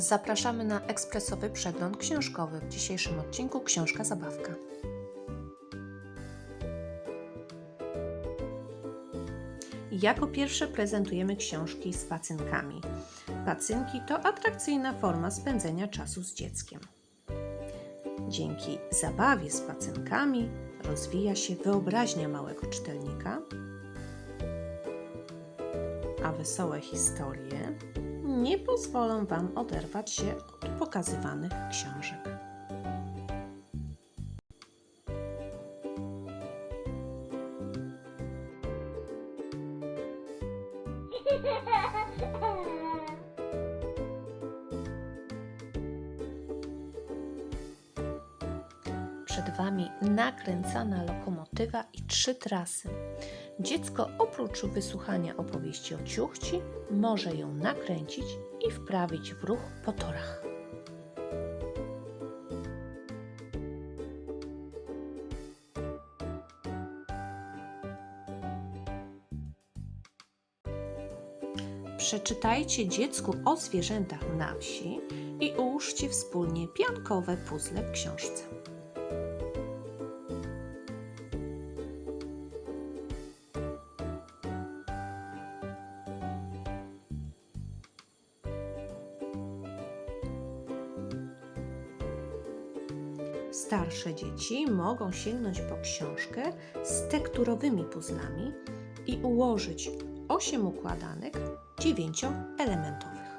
Zapraszamy na ekspresowy przegląd książkowy. W dzisiejszym odcinku książka zabawka. Jako pierwsze prezentujemy książki z pacynkami. Pacynki to atrakcyjna forma spędzenia czasu z dzieckiem. Dzięki zabawie z pacynkami rozwija się wyobraźnia małego czytelnika, a wesołe historie nie pozwolą Wam oderwać się od pokazywanych książek. Przed Wami nakręcana lokomotywa i trzy trasy. Dziecko oprócz wysłuchania opowieści o ciuchci może ją nakręcić i wprawić w ruch po torach. Przeczytajcie dziecku o zwierzętach na wsi i ułóżcie wspólnie piankowe puzzle w książce. Starsze dzieci mogą sięgnąć po książkę z tekturowymi puzzlami i ułożyć 8 układanek dziewięcioelementowych.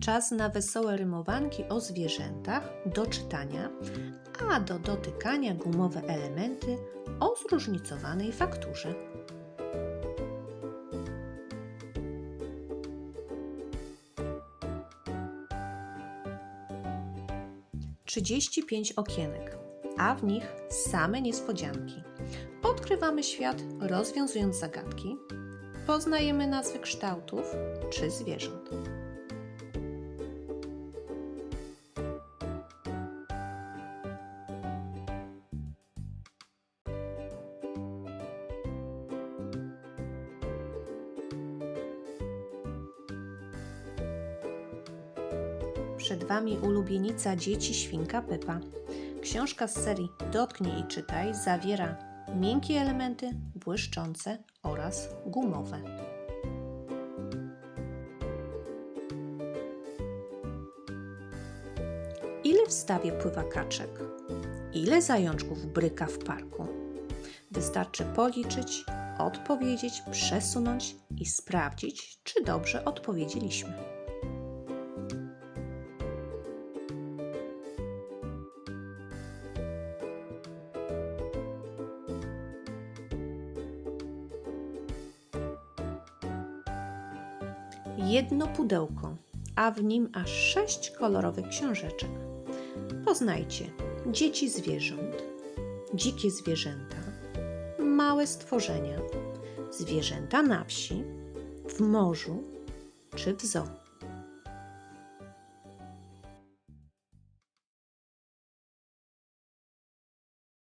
Czas na wesołe rymowanki o zwierzętach, do czytania, a do dotykania gumowe elementy o zróżnicowanej fakturze. Trzydzieści pięć okienek, a w nich same niespodzianki. Odkrywamy świat, rozwiązując zagadki, poznajemy nazwy kształtów czy zwierząt. Przed Wami ulubienica dzieci świnka Pepa. Książka z serii Dotknij i czytaj zawiera miękkie elementy, błyszczące oraz gumowe. Ile w stawie pływa kaczek? Ile zajączków bryka w parku? Wystarczy policzyć, odpowiedzieć, przesunąć i sprawdzić, czy dobrze odpowiedzieliśmy. Jedno pudełko, a w nim aż sześć kolorowych książeczek. Poznajcie dzieci zwierząt, dzikie zwierzęta, małe stworzenia, zwierzęta na wsi, w morzu czy w zoo.